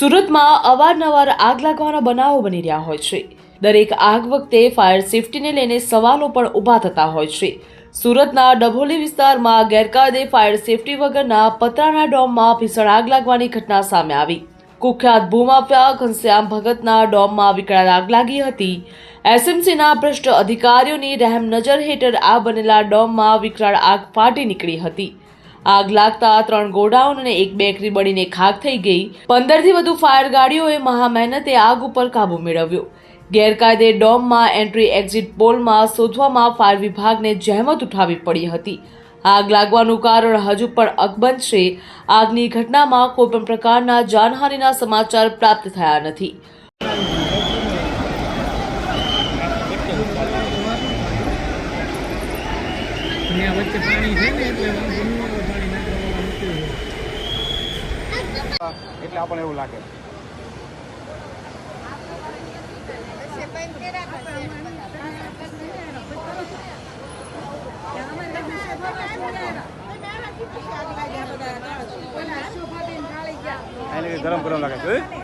સુરતમાં અવારનવાર આગ લાગવાના બનાવો બની રહ્યા હોય છે. દરેક આગ વખતે ફાયર સેફટીને લઈને સવાલો પણ ઊભા થતા હોય છે. સુરતના ડભોલી વિસ્તારમાં ગેરકાયદે ફાયર સેફટી વગરના પતરાના ડોમમાં ભીષણ આગ લાગવાની ઘટના સામે આવી. કુખ્યાત ભૂમાફિયા ઘનશ્યામ ભગતના ડોમમાં વિકરાળ આગ લાગી હતી. એસએમસીના ભ્રષ્ટ અધિકારીઓની રહેમ નજર હેઠળ આ બનેલા ડોમમાં વિકરાળ આગ ફાટી નીકળી હતી. આગ લાગતા ત્રણ ગોડાઉન અને એક બેકરી બળીને ખાક થઈ ગઈ. પંદરથી વધુ ફાયર ગાડીઓએ મહા મહેનતે આગ ઉપર કાબુ મેળવ્યો. ગેરકાયદે ડોમમાં એન્ટ્રી એક્ઝિટ પોલમાં શોધવામાં ફાયર વિભાગને જહેમત ઉઠાવી પડી હતી. આગ લાગવાનું કારણ હજુ પણ અકબંધ છે. આગની ઘટનામાં કોઈપણ પ્રકારના જાનહાનિના સમાચાર પ્રાપ્ત થયા નથી. પાણી છે ને એટલે વાંધો નહીં આવે પાણી નાખવામાં મૂક્યું છે. એટલે આપણને એવું લાગે ગરમ ગરમ લાગે છે